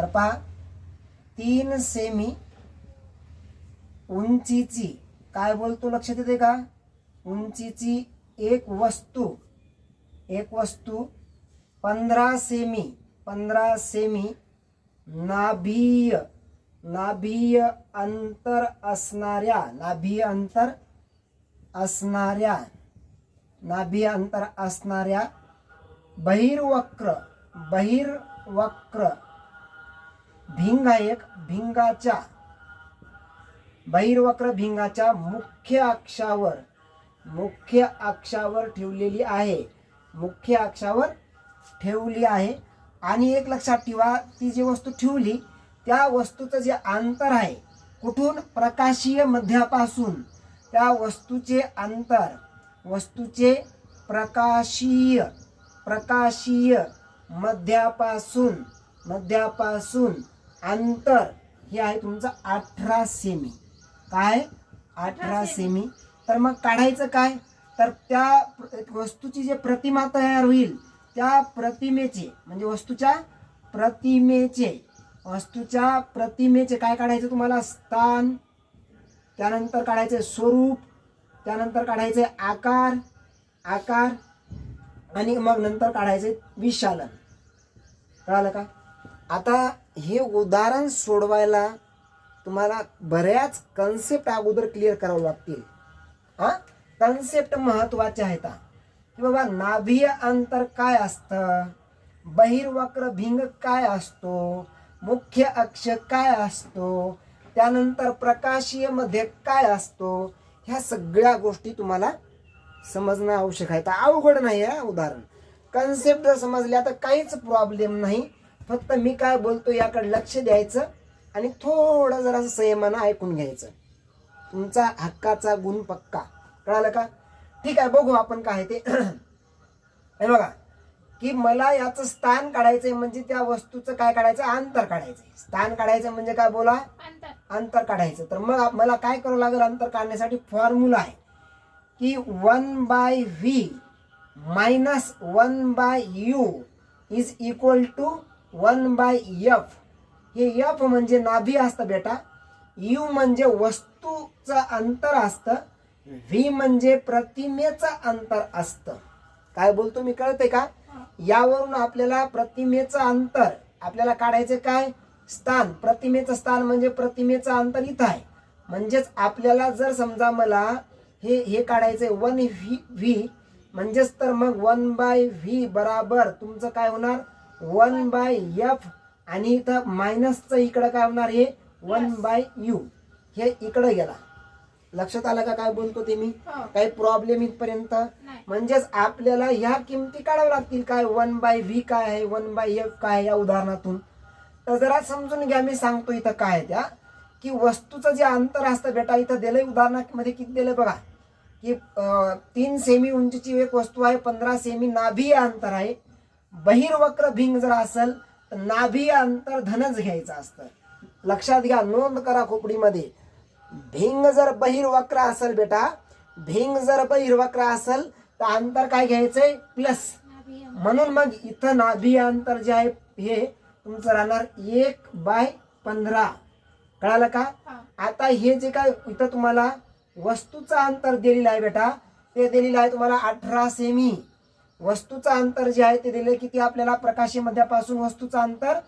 तर पहा तीन सेमी उंचीची. काय बोलतो? लक्षात येते का? उंचीची एक वस्तू. एक वस्तू. पंधरा सेमी. पंधरा सेमी नाभीय. नाभीय अंतर असणाऱ्या. नाभीय अंतर असणाऱ्या. नाभीय अंतर असणाऱ्या बहिर्वक्र. बहिर्वक्र. भिंग एक भिंगाच्या बहिर्वक्र भिंगाच्या मुख्य अक्षावर मुख्य अक्षावर ठेवलेली आहे. मुख्य अक्षावर ठेवली आहे. आणि एक लक्षात ठेवा ती जी वस्तू ठेवली त्या वस्तूचं जे अंतर आहे कुठून? प्रकाशीय मध्यापासून. त्या वस्तूचे अंतर वस्तूचे प्रकाशीय प्रकाशीय मध्यापासून मध्यापासून. अंतर हे आहे तुमचं अठरा सेमी काय? अठरा सेमी तर मग काढायचं काय? तर त्या वस्तूची जे प्रतिमा तयार होईल त्या प्रतिमेचे म्हणजे वस्तूच्या प्रतिमेचे वस्तूच्या प्रतिमेचे काय काढायचं तुम्हाला? स्थान त्यानंतर काढायचे स्वरूप त्यानंतर काढायचे आकार आकार आणि मग नंतर काढायचे विशालन. कळालं का? आता हे उदाहरण सोडवायला तुम्हाला बऱ्याच कन्सेप्ट अगोदर क्लिअर करावं लागतील. हा? कन्सेप्ट महत्त्वाचे आहेत की बाबा नाभीय अंतर काय असतं? बहिर्वक्र भिंग काय असतो? मुख्य अक्ष काय असतो? त्यानंतर प्रकाशीयमध्ये काय असतो? ह्या सगळ्या गोष्टी तुम्हाला समजणं आवश्यक आहे. तर अवघड नाही आहे उदाहरण. कन्सेप्ट जर समजल्या तर काहीच प्रॉब्लेम नाही. फक्त मी काय बोलतो याकडे लक्ष द्यायचं आणि थोडं जरा संयमानं ऐकून घ्यायचं. तुमचा हक्काचा गुण पक्का. कळालं का? ठीक आहे बघू आपण काय ते. हे बघा की मला याचं स्थान काढायचंय म्हणजे त्या वस्तूचं काय काढायचं? अंतर काढायचंय. स्थान काढायचं म्हणजे काय बोला? अंतर. अंतर काढायचं. तर मग मला काय करावं लागेल अंतर काढण्यासाठी? फॉर्म्युला आहे. की one by V minus one by U is equal to one by F. हे यफ म्हणजे नाभी असतं बेटा. यू म्हणजे वस्तूचं अंतर असतं. व्ही म्हणजे प्रतिमेचं अंतर असतं. काय बोलतो मी कळते का? यावरून आपल्याला प्रतिमेचं अंतर आपल्याला काढायचं काय? स्थान. प्रतिमेचं स्थान म्हणजे प्रतिमेचं अंतर इथं आहे. म्हणजेच आपल्याला जर समजा मला हे हे काढायचंय वन व्ही व्ही म्हणजेच तर मग वन बाय व्ही बराबर तुमचं काय होणार? वन बाय एफ आणि इथं मायनसचं इकडं काय होणार हे? One by U. हे इकडं गेला. लक्षात आलं का काय बोलतो ते मी? हो. काही प्रॉब्लेम इथपर्यंत? म्हणजेच आपल्याला ह्या किमती काढाव्या लागतील काय? वन बाय व्ही काय आहे? वन बाय एफ काय आहे या उदाहरणातून? तर जरा समजून घ्या मी सांगतो इथं काय त्या. की वस्तूचं जे अंतर असतं बेटा इथं दिलंय उदाहरणामध्ये किती दिलंय बघा. की तीन सेमी उंचीची एक वस्तू आहे पंधरा सेमी नाभीय अंतर आहे. बहिर्वक्र भिंग जर असेल तर नाभीय अंतर धनच घ्यायचं असतं. लक्षात घ्या नोंद करा खोपडीमध्ये. भिंग जर बहिर्वक्र असेल बेटा भिंग जर बहिर्वक्र असेल तर अंतर काय घ्यायचंय? प्लस. नाभी म्हणून मग इथं नाभी अंतर जे आहे हे तुमचं राहणार एक बाय पंधरा. कळालं का. आता हे जे काय इथं तुम्हाला वस्तूचं अंतर दिलेलं आहे बेटा ते दिलेलं आहे तुम्हाला अठरा सेमी. वस्तूचं अंतर जे आहे ते दिले किती आपल्याला प्रकाशी मध्यापासून वस्तूचं अंतर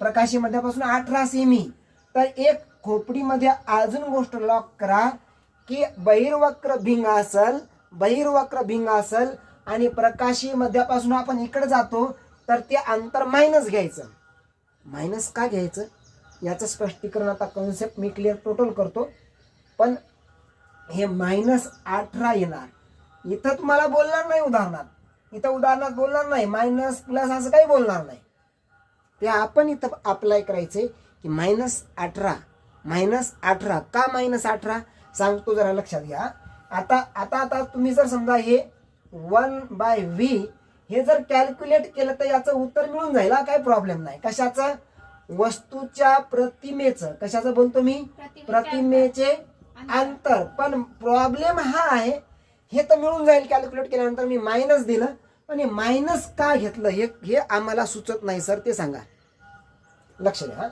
प्रकाशी मध्यापासून अठरा सेमी तर एक खोपडीमध्ये अजून गोष्ट लॉक करा की बहिर्वक्र भिंग असल बहिर्वक्र भिंग असल आणि प्रकाशी मध्यापासून आपण इकडे जातो तर ते अंतर मायनस घ्यायचं. मायनस का घ्यायचं? याचं स्पष्टीकरण आता कॉन्सेप्ट मी क्लिअर टोटल करतो. पण हे मायनस अठरा येणार. इथं तुम्हाला बोलणार नाही उदाहरणात. इथं उदाहरणात बोलणार नाही मायनस प्लस असं काही बोलणार नाही. ते आपण इथं अप्लाय करायचे की मायनस अठरा मायनस अठरा का मायनस अठरा? सांगतो जरा लक्षात घ्या. आता आता आता तुम्ही जर समजा हे वन बाय व्ही हे जर कॅल्क्युलेट केलं तर याचं उत्तर मिळून जाईल काही प्रॉब्लेम नाही. कशाचं? वस्तूच्या प्रतिमेचं. कशाचं बोलतो मी? प्रतिमेचे अंतर. पण प्रॉब्लेम हा आहे हे तर मिळून जाईल कॅल्क्युलेट केल्यानंतर मी मायनस दिलं. पण मायनस का घेतलं हे हे आम्हाला सुचत नाही सर ते सांगा. लक्ष द्या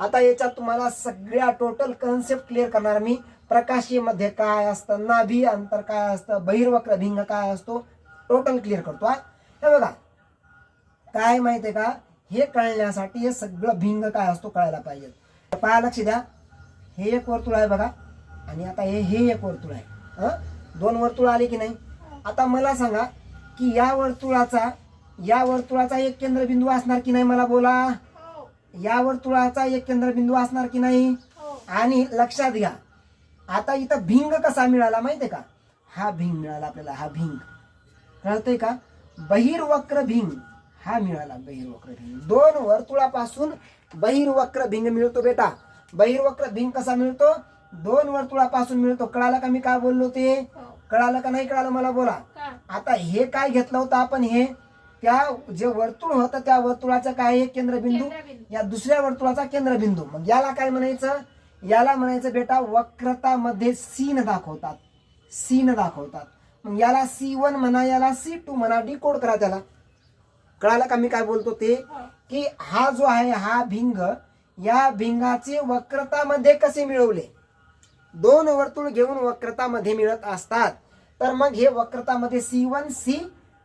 आता याच्यात तुम्हाला सगळ्या टोटल कन्सेप्ट क्लिअर करणार मी. प्रकाशीमध्ये काय असतं नाभी अंतर काय असतं बहिर्वक्र भिंग काय असतो टोटल क्लिअर करतो हा. हे बघा. काय माहिती आहे का? हे कळण्यासाठी हे सगळं भिंग काय असतो कळायला पाहिजे. पहा लक्ष द्या. हे एक वर्तुळ आहे बघा. आणि आता हे हे एक वर्तुळ आहे हं? दोन वर्तुळ आले की नाही? आता मला सांगा की या वर्तुळाचा या वर्तुळाचा एक केंद्रबिंदू असणार की नाही मला बोला? या वर्तुळाचा एक केंद्रबिंदू असणार की नाही? आणि लक्षात घ्या आता इथं भिंग कसा मिळाला माहितीये का? हा भिंग मिळाला आपल्याला हा भिंग. कळतंय का? बहिर्वक्र भिंग हा मिळाला बहिर्वक्र भिंग. दोन वर्तुळापासून बहिर्वक्र भिंग मिळतो बेटा. बहिर्वक्र भिंग कसा मिळतो? दोन वर्तुळापासून मिळतो. कळालं का मी काय बोललो ते? हो. कळालं का नाही कळालं मला? बोला. आता हे काय घेतलं होतं आपण हे? त्या जे वर्तुळ होतं त्या वर्तुळाचं काय आहे केंद्रबिंदू? केंद्रबिंदू. या दुसऱ्या वर्तुळाचा केंद्रबिंदू. मग याला काय म्हणायचं? याला म्हणायचं बेटा वक्रतामध्ये सीन दाखवतात. सीन दाखवतात. मग याला सी वन म्हणा याला सी टू म्हणा डी कोड करा त्याला. कळालं का मी काय बोलतो ते? हो. की हा जो आहे हा भिंग या भिंगाचे वक्रतामध्ये कसे मिळवले? दोन वर्तुळ घेऊन वक्रतामध्ये मिळत असतात. तर मग हे वक्रतामध्ये सी वन सी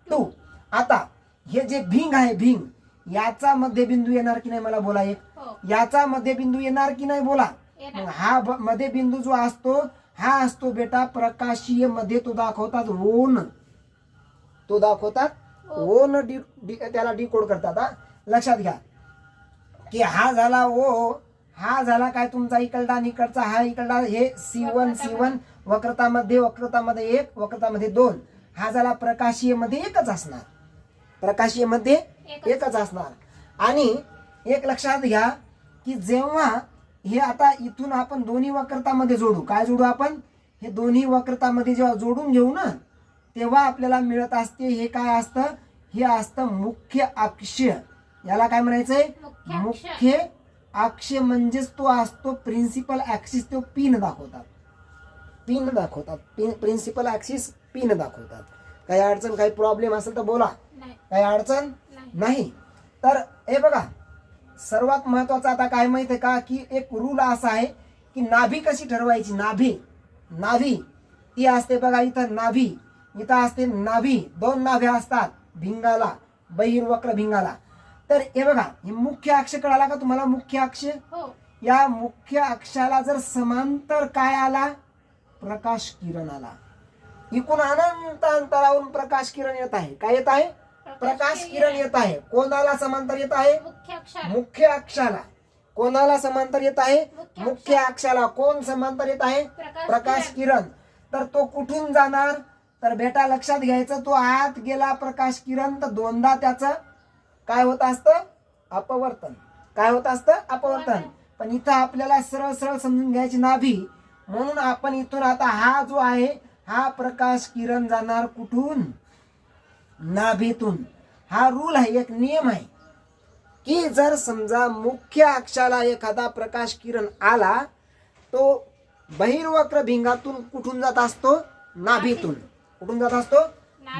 टू आता हे जे भिंग आहे भिंग याचा मध्यबिंदू येणार की नाही मला बोला एक? हो. याचा मध्यबिंदू येणार की नाही बोला. मग हा ब- मध्यबिंदू जो असतो हा असतो बेटा प्रकाशीयमध्ये तो दाखवतात ओन तो दाखवतात ओन डी डी- त्याला डी कोड करतात हा. लक्षात घ्या. की हा झाला ओ हा झाला काय तुमचा इकडला आणि इकडचा हा इकडला हे सी वन सी वन वक्रतामध्ये वक्रतामध्ये एक वक्रतामध्ये दोन. हा झाला प्रकाशीयमध्ये एकच असणार. प्रकाशीयमध्ये एकच. एकच असणार. आणि एक लक्षात घ्या की जेव्हा हे आता इथून आपण दोन्ही वक्रतामध्ये जोडू. काय जोडू आपण? हे दोन्ही वक्रतामध्ये जेव्हा जोडून घेऊ ना तेव्हा आपल्याला मिळत असते हे काय असतं? हे असतं मुख्य अक्ष. याला काय म्हणायचंय? मुख्य अक्ष. मुख्य अक्ष म्हणजेच तो असतो प्रिन्सिपल ऍक्सिस तो पिन दाखवतात. पिन दाखवतात. पिन प्रिन्सिपल ऍक्सिस पिन दाखवतात. काही अडचण काही प्रॉब्लेम असेल तर बोला. काही अडचण? नाही. नाही. तर हे बघा सर्वात महत्वाचं आता काय माहिती आहे का? की एक रूल असा आहे की नाभी कशी ठरवायची? नाभी. नाभी. ती असते बघा इथं नाभी. इथं असते नाभी. दोन नाभ्या असतात. भिंगाला. बहिर्वक्र भिंगाला. तर हे बघा हे मुख्य अक्ष कळाला का तुम्हाला? मुख्य अक्ष? हो. या मुख्य अक्षाला जर समांतर काय आला? प्रकाश किरण आला. इकून अनंत अंतरावरून प्रकाश किरण येत आहे. काय येत आहे? प्रकाश किरण येत आहे. कोणाला समांतर येत आहे? मुख्य अक्षाला. कोणाला समांतर येत आहे? मुख्य अक्षाला. कोण समांतर येत आहे? प्रकाश प्रकाश किरण. तर तो कुठून जाणार? तर बेटा लक्षात घ्यायचं तो आत गेला प्रकाश किरण. तर दोनदा त्याचं काय होत असतं? अपवर्तन. काय होत असतं? अपवर्तन. पण इथं आपल्याला सरळ सरळ समजून घ्यायची नाभी. म्हणून आपण इथून आता हा जो आहे हा प्रकाश किरण जाणार कुठून? नाभीतून. हा रूल आहे एक नियम आहे. की जर समजा मुख्य अक्षाला एखादा प्रकाश किरण आला तो बहिर्वक्र भिंगातून कुठून जात असतो? नाभीतून. कुठून जात असतो?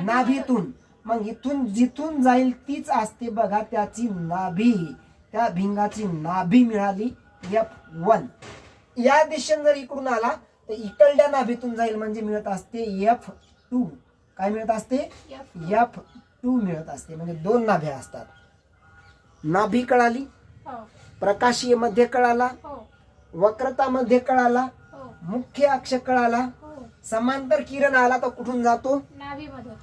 नाभीतून. मग इथून जिथून जाईल तीच असते बघा त्याची नाभी. त्या भिंगाची नाभी मिळाली एफ वन या दिशेने जर इकडून आला तर इकडल्या नाभीतून जाईल म्हणजे मिळत असते एफ टू काय मिळत असते. एफ टू मिळत असते. म्हणजे दोन नाभ्या असतात. नाभी कळाली हो. प्रकाशीयमध्ये कळाला हो. वक्रता मध्ये कळाला हो. मुख्य अक्ष कळाला समांतर किरण आला तर कुठून जातो?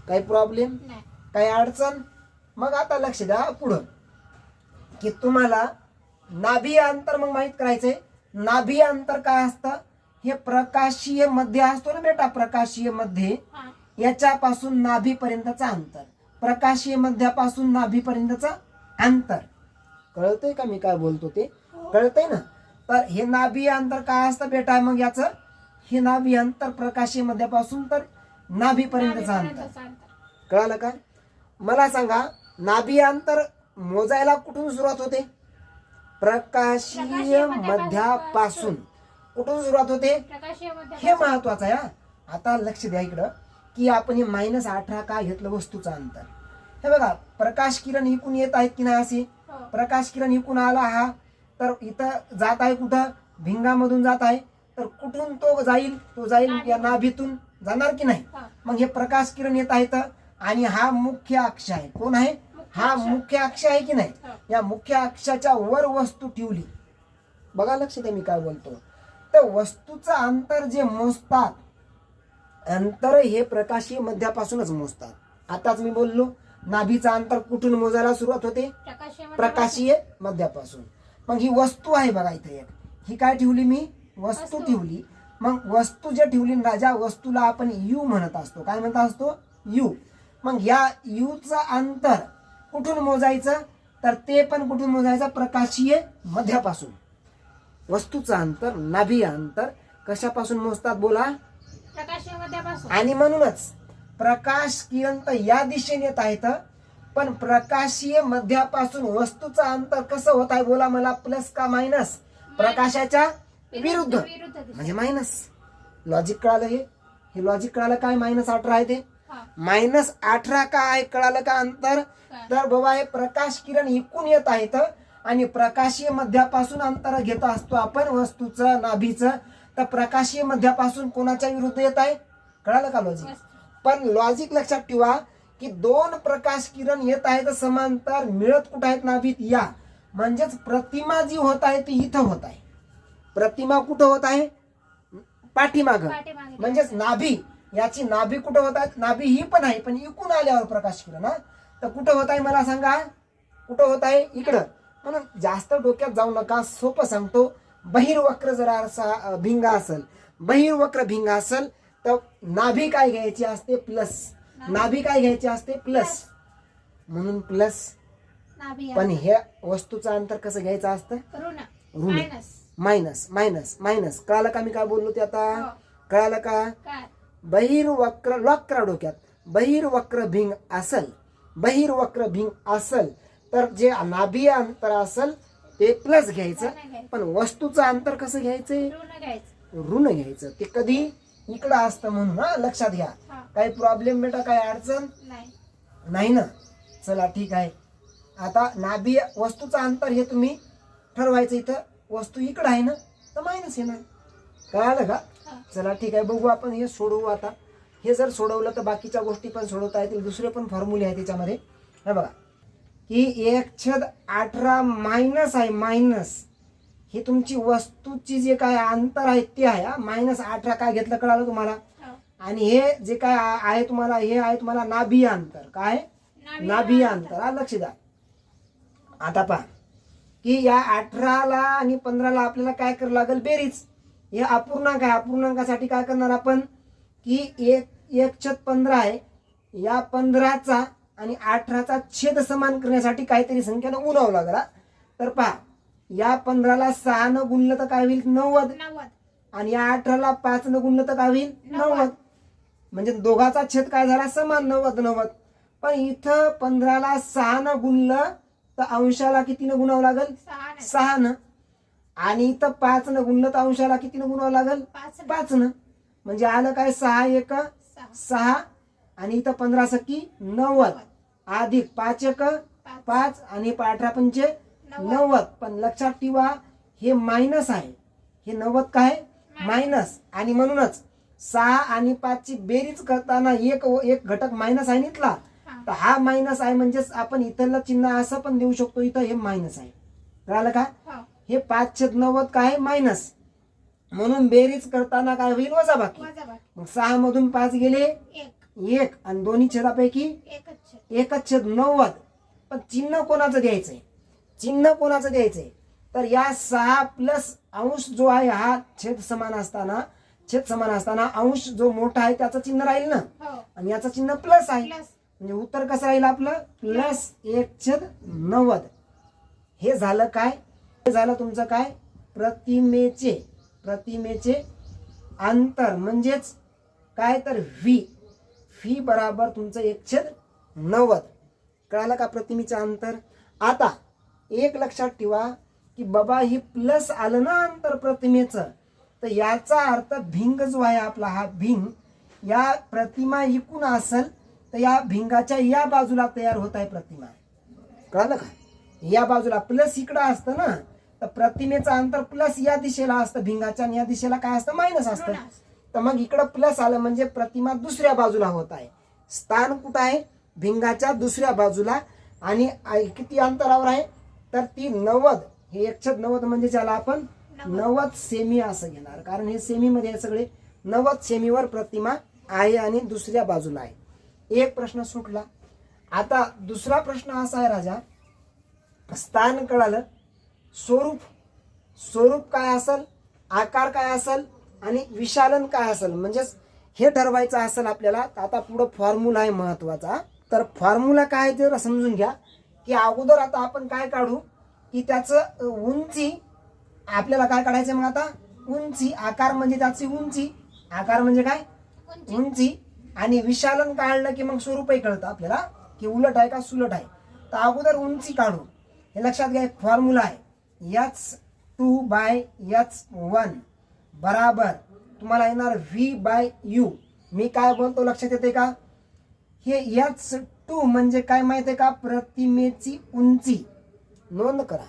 काही प्रॉब्लेम नाही. काही अडचण? मग आता लक्ष द्या पुढं. की तुम्हाला नाभी अंतर मग माहीत करायचंय. नाभी अंतर काय असतं? हे प्रकाशीयमध्ये असतो ना बेटा प्रकाशीयमध्ये. हा. याच्यापासून नाभीपर्यंतचं अंतर. प्रकाशीय मध्यापासून नाभीपर्यंतचं अंतर. कळतंय का मी काय बोलतो ते? कळतंय ना? तर हे नाभी अंतर काय असतं बेटा मग याचं? हे नाभी अंतर प्रकाशीय मध्यापासून तर नाभीपर्यंतचं अंतर. कळालं का? मला सांगा नाभी अंतर मोजायला कुठून सुरुवात होते? प्रकाशीय मध्यापासून कुठून सुरुवात होते? हे महत्वाचं आहे. आता लक्ष द्या इकडं की आपण हे मायनस अठरा का घेतलं वस्तूचं अंतर? हे बघा प्रकाश किरण इकून येत आहेत की नाही असे? हो. प्रकाश किरण इकून आला हा तर इथं जात आहे कुठं? भिंगामधून जात आहे. तर कुठून तो जाईल? तो जाईल या नाभीतून. जाणार की नाही. मग हे प्रकाश किरण येत आहेत आणि हा मुख्य अक्ष आहे. कोण आहे? हा. मुख्य अक्ष. आहे की नाही? हा. या मुख्य अक्षाच्या वर वस्तू ठेवली. बघा लक्ष द्या मी काय बोलतो. तर वस्तूचं अंतर जे मोजतात अंतर हे प्रकाशीय मध्यापासूनच मोजतात. आताच मी बोललो नाभीचं अंतर कुठून मोजायला सुरुवात होते? प्रकाशीय मध्यापासून. मग ही वस्तू आहे बघा इथे एक. ही काय ठेवली मी? वस्तू. ठेवली. मग वस्तू जे ठेवली राजा वस्तूला आपण यू म्हणत असतो. काय म्हणत असतो? यू. मग या यूचं अंतर कुठून मोजायचं? तर ते पण कुठून मोजायचं? प्रकाशीय मध्यापासून. वस्तूचं अंतर नाभी अंतर कशापासून मोजतात बोला? आणि म्हणूनच प्रकाश किरण तर या दिशेने येत आहेत पण प्रकाशीय मध्यापासून वस्तूचं अंतर कसं होत आहे बोला मला? प्लस का मायनस? प्रकाशाच्या विरुद्ध. म्हणजे मायनस. लॉजिक कळालं हे लॉजिक कळालं काय मायनस अठरा आहे ते. मायनस अठरा का आहे कळालं का अंतर? तर बाबा हे प्रकाश किरण इकून येत आहेत आणि प्रकाशीय मध्यापासून अंतर घेत असतो आपण वस्तूचं नाभीचं. तर प्रकाशीय मध्यापासून कोणाच्या विरुद्ध येत आहे? कळालं का लॉजिक. पण लॉजिक लक्षात ठेवा की दोन प्रकाश किरण येत आहेत समांतर मिळत कुठं आहेत नाभीत? या. म्हणजेच प्रतिमा जी होत आहे ती इथं होत आहे. प्रतिमा कुठं होत आहे? पाठीमाग. पाठीमागे. म्हणजेच नाभी. याची नाभी कुठं होत आहे नाभी ही पण आहे पण इकून आल्यावर प्रकाश किरण हा तर कुठं होत आहे मला सांगा? कुठं होत आहे? इकडं. म्हणून जास्त डोक्यात जाऊ नका सोपं सांगतो. बहिर्वक्र जर असा भिंगा असेल बहिर्वक्र भिंगा असेल तर नाभी काय घ्यायची असते? प्लस. नाभी. काय घ्यायची असते? प्लस. म्हणून प्लस. पण हे वस्तूचं अंतर कसं घ्यायचं असतं? ऋण. मायनस. Minus minus minus. कळालं का मी काय बोललो ते आता? हो. कळालं का? बहिर्वक्र वक्र डोक्यात. बहिर्वक्र भिंग असल. बहिर्वक्र भिंग असल. तर जे नाभी अंतर असल ते प्लस घ्यायचं. पण वस्तूचं अंतर कसं घ्यायचंय ऋण घ्यायचं. ऋण घ्यायचं. ते कधी? इकडं असतं म्हणून हा लक्षात घ्या. काही प्रॉब्लेम बेटा काही अडचण? नाही. नाही ना? चला ठीक आहे. आता नाभी वस्तूचं अंतर हे तुम्ही ठरवायचं इथं. वस्तू इकडं आहे ना तर मायनस येणार. कळालं का. चला ठीक आहे बघू आपण हे सोडवू आता. हे जर सोडवलं तर बाकीच्या गोष्टी पण सोडवता येतील. दुसरे पण फॉर्म्युले आहे त्याच्यामध्ये हे बघा. की एक छेद अठरा मायनस आहे मायनस ही तुमची वस्तूची जे काय अंतर आहे ते आहे मायनस अठरा काय घेतलं कळालं तुम्हाला? हो. आणि हे जे काय आहे तुम्हाला हे आहे तुम्हाला नाभी अंतर. काय? नाभी. अंतर. हा लक्ष द्या. आता पहा. की या अठराला आणि पंधराला आपल्याला काय करावं लागेल? बेरीज. हे अपूर्णांक आहे. अपूर्णांकासाठी काय करणार आपण? की एक एक छेद पंधरा आहे. या पंधराचा आणि अठराचा छेद समान करण्यासाठी काहीतरी संख्यानं उन्हावं लागला. तर पहा या पंधराला सहानं गुणलं तर काय होईल? नव्वद. नव्वद. आणि या अठराला पाचनं गुणलं तर काय होईल? नव्वद. म्हणजे दोघाचा छेद काय झाला? समान. नव्वद नव्वद. पण इथं पंधराला सहानं गुणलं तर अंशाला कितीनं गुणावं लागेल? सहा सहानं. आणि इथं पाचनं गुणलं तर अंशाला कितीनं गुणावं लागेल? पाच नाही. पाचनं म्हणजे आलं काय? सहा एक सहा. आणि इथं पंधरा सख्खी नव्वद. अधिक पाच एक पाच. पाच. आणि अठरा पंचे नव्वद. पण लक्षात ठेवा हे मायनस आहे. हे नव्वद काय? मायनस आणि म्हणूनच सहा आणि पाचची बेरीज करताना एक एक घटक मायनस आहे ना इथला? हा. तर हा मायनस आहे म्हणजेच आपण इथलं चिन्ह असं पण देऊ शकतो इथं हे मायनस आहे. कळालं का? हो. पाच छेद नव्वद काय मायनस म्हणून बेरीज करताना काय होईल? वजाबाकी वजाबाकी मग सहा मधून पाच गेले एक. आणि दोन्ही छेदापैकी एकच छेद. नव्वद. पण चिन्ह कोणाचं द्यायचंय? चिन्ह कोणाचं द्यायचंय? तर या सहा प्लस अंश जो आहे हा छेद समान असताना छेद समान असताना अंश जो मोठा आहे त्याचं चिन्ह राहील ना? हो. आणि याचं चिन्ह प्लस आहे. म्हणजे उत्तर कसं राहील आपलं? प्लस एक छेद नव्वद. हे झालं काय? झालं तुमचं काय? प्रतिमेचे प्रतिमेचे अंतर. म्हणजेच काय तर व्ही व्ही बराबर तुमचं एकशेद नव्वद. कळालं का प्रतिमेचं अंतर? आता एक लक्षात ठेवा की बाबा ही प्लस आलं ना अंतर प्रतिमेचं. तर याचा अर्थ भिंग जो आहे आपला हा भिंग या प्रतिमा इकून असेल तर या भिंगाच्या या बाजूला तयार होत आहे प्रतिमा. कळालं का? या बाजूला प्लस इकडं असतं ना तर प्रतिमेचं अंतर प्लस या दिशेला असतं. भिंगाच्या आणि या दिशेला काय असतं? मायनस असतं. तर मग इकडं प्लस आलं म्हणजे प्रतिमा दुसऱ्या बाजूला होत आहे. स्थान कुठं आहे? भिंगाच्या दुसऱ्या बाजूला. आणि किती अंतरावर आहे? तर ती नव्वद. हे एकशे नव्वद म्हणजे ज्याला आपण नव्वद. सेमी असं घेणार. कारण हे सेमी मध्ये आहे सगळे नव्वद सेमीवर प्रतिमा आहे आणि दुसऱ्या बाजूला आहे. एक प्रश्न सुटला. आता दुसरा प्रश्न असा आहे राजा. स्थान कळालं. स्वरूप स्वरूप काय असेल आकार काय असेल आणि विशालन काय असेल? म्हणजेच हे ठरवायचं असेल आपल्याला तर आता पुढं फॉर्म्युला आहे महत्त्वाचा. तर फॉर्म्युला काय जरा समजून घ्या. की अगोदर आता आपण काय काढू? की त्याचं उंची आपल्याला काय काढायचं मग आता? उंची आकार म्हणजे त्याची उंची. आकार म्हणजे काय? उंची. उंची. आणि विशालन काढलं की मग स्वरूपही कळतं आपल्याला की उलट आहे का सुलट आहे. तर अगोदर उंची काढू. हे लक्षात घ्या एक फॉर्म्युला आहे. H two by H one बराबर. तुम्हाला येणार व्ही बाय यू मी काय बोलतो लक्षात येते का? हे एच टू म्हणजे काय माहिती आहे का? प्रतिमेची उंची. नोंद करा.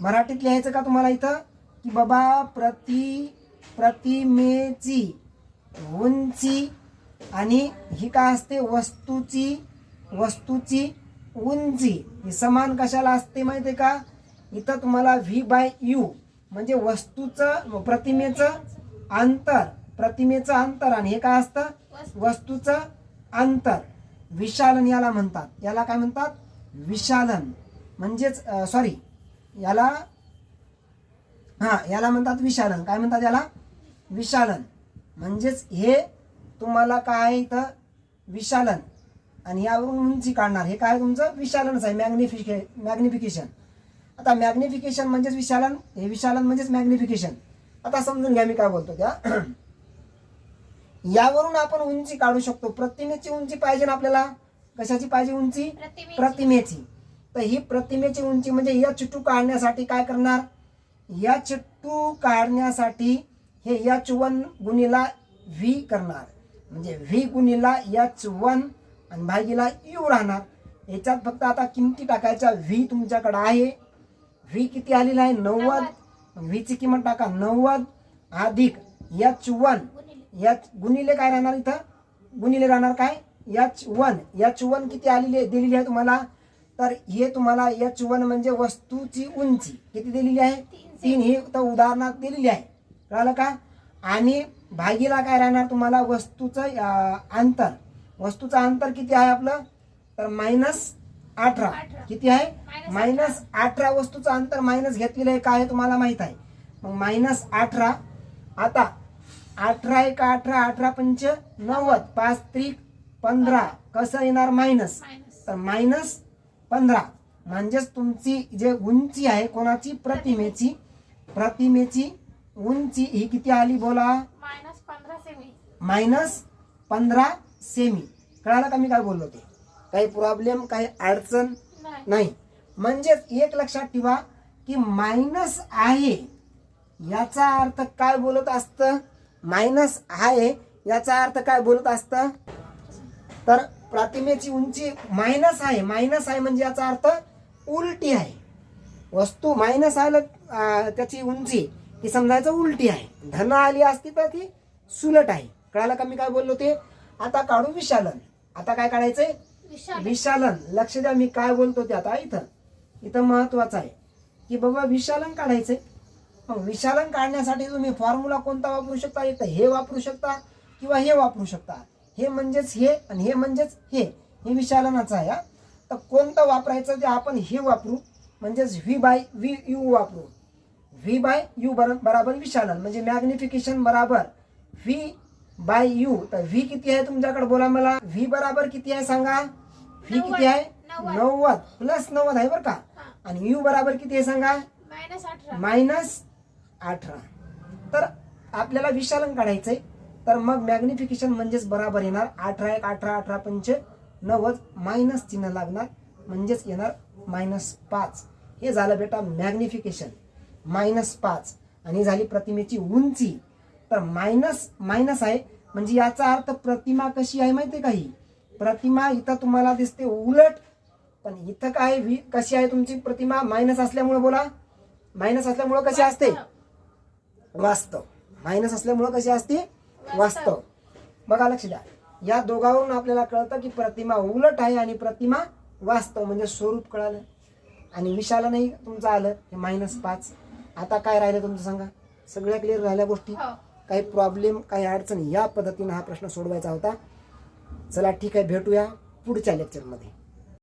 मराठीत लिहायचं का तुम्हाला इथं? की बाबा प्रति प्रतिमेची उंची आणि ही काय असते? वस्तूची वस्तूची उंची. ही समान कशाला असते माहिती आहे का? इथं तुम्हाला व्ही बाय यू म्हणजे वस्तूचं प्रतिमेचं अंतर प्रतिमेचं अंतर. आणि हे काय असतं? वस्तू. वस्तूचं अंतर. विशालन याला म्हणतात. याला काय म्हणतात? विशालन. म्हणजेच सॉरी याला हा याला म्हणतात विशालन. काय म्हणतात याला? विशालन. म्हणजेच हे तुम्हाला काय आहे इथं? विशालन. आणि यावरून उंची काढणार. हे काय तुमचं? विशालनच आहे. मॅग्निफिके मॅग्निफिकेशन आता मॅग्निफिकेशन म्हणजेच विशालन हे विशालन म्हणजेच मॅग्निफिकेशन आता समजून घ्या मी काय बोलतो त्या. यावरून आपण उंची काढू शकतो. प्रतिमेची उंची पाहिजे ना आपल्याला? कशाची पाहिजे उंची? प्रतिमेची. तर ही प्रतिमेची उंची म्हणजे एच टू काढण्यासाठी काय करणार? एच टू काढण्यासाठी हे एच वन गुणीला व्ही करणार. म्हणजे व्ही गुणीला एच वन आणि भागीला यू राहणार. याच्यात फक्त आता किमती टाकायच्या व्ही तुमच्याकडे आहे. व्ही किती आलेला आहे? नव्वद. व्हीची किंमत टाका नव्वद अधिक एच वन. एच गुणिले काय राहणार इथं? गुणिले राहणार काय? एच वन एच वन किती आलेली आहे? दिलेली आहे तुम्हाला. तर हे तुम्हाला एच वन म्हणजे वस्तूची उंची किती दिलेली आहे? तीन ही तर उदाहरणात दिलेली आहे. कळालं का? आणि भागीला काय राहणार तुम्हाला? वस्तूचं अंतर. वस्तूचं अंतर किती आहे आपलं? तर मायनस अठरा. किती आहे? मायनस अठरा वस्तूचं अंतर मायनस घेतलेलं आहे काय आहे तुम्हाला माहीत आहे? मग मायनस अठरा. आता अठरा एक अठरा अठरा पंच नव्वद. पाच त्रिक पंधरा. कसं येणार मायनस? मायनस. तर मायनस पंधरा. म्हणजेच तुमची जे उंची आहे कोणाची? प्रतिमेची. प्रतिमेची उंची ही किती आली बोला? मायनस पंधरा सेमी. मायनस पंधरा सेमी. कळालं का मी काय बोललो ते? काही प्रॉब्लेम काही अडचण नाही. म्हणजेच एक लक्षात ठेवा की मायनस आहे. याचा अर्थ काय बोलत असतं? मायनस आहे. याचा अर्थ काय बोलत असतं? तर प्रतिमेची उंची मायनस आहे. मायनस आहे म्हणजे याचा अर्थ उलटी आहे. वस्तू मायनस आलं त्याची उंची ही समजायचं उलटी आहे. धन आली असती तर ती सुलट आहे. कळालं का मी काय बोललो ते? आता काढू विशालन. आता काय काढायचंय? विशालन. लक्ष द्या मी काय बोलतो ते आता. इथं. इथं महत्वाचं आहे. की बाबा विशालन काढायचंय. मग विशालन काढण्यासाठी तुम्ही फॉर्म्युला कोणता वापरू शकता? इथं हे वापरू शकता किंवा हे वापरू शकता. हे म्हणजेच हे आणि हे म्हणजेच हे. हे विशालनाचं आहे हा. तर कोणतं वापरायचं ते आपण हे वापरू. म्हणजेच व्ही बाय व्ही यू वापरू. व्ही बाय यू बर बराबर विशालन. म्हणजे मॅग्निफिकेशन बराबर. V by U. तर व्ही किती आहे तुमच्याकडे? बोला मला. व्ही बराबर किती आहे सांगा? व्ही किती आहे? नव्वद. प्लस नव्वद आहे बरं का. आणि यू बराबर किती आहे सांगा? मायनस अठरा. मायनस अठरा. तर आपल्याला विशालन काढायचंय. तर मग मॅग्निफिकेशन म्हणजेच बराबर येणार. अठरा एक अठरा अठरा पंच नव्वद. मायनस चिन्ह लागणार. म्हणजेच येणार मायनस पाच. हे झालं बेटा मॅग्निफिकेशन मायनस पाच. आणि झाली प्रतिमेची उंची. तर मायनस मायनस आहे. म्हणजे याचा अर्थ प्रतिमा कशी आहे माहिती आहे का ही? प्रतिमा इथं तुम्हाला दिसते उलट. पण इथं काय कशी आहे तुमची प्रतिमा? मायनस असल्यामुळे बोला. मायनस असल्यामुळं कशी असते? वास्तव. मायनस असल्यामुळं कशी असते? वास्तव. बघा लक्ष द्या. या दोघावरून आपल्याला कळतं की प्रतिमा उलट आहे आणि प्रतिमा वास्तव. म्हणजे स्वरूप कळालं. आणि विषाला नाही तुमचं आलं. हे मायनस पाच. आता काय राहिलं तुमचं सांगा? सगळ्या क्लिअर राहिल्या गोष्टी? हो. काही प्रॉब्लेम काही अडचण या पद्धतीनं हा प्रश्न सोडवायचा होता. चला ठीक आहे भेटूया पुढच्या लेक्चरमध्ये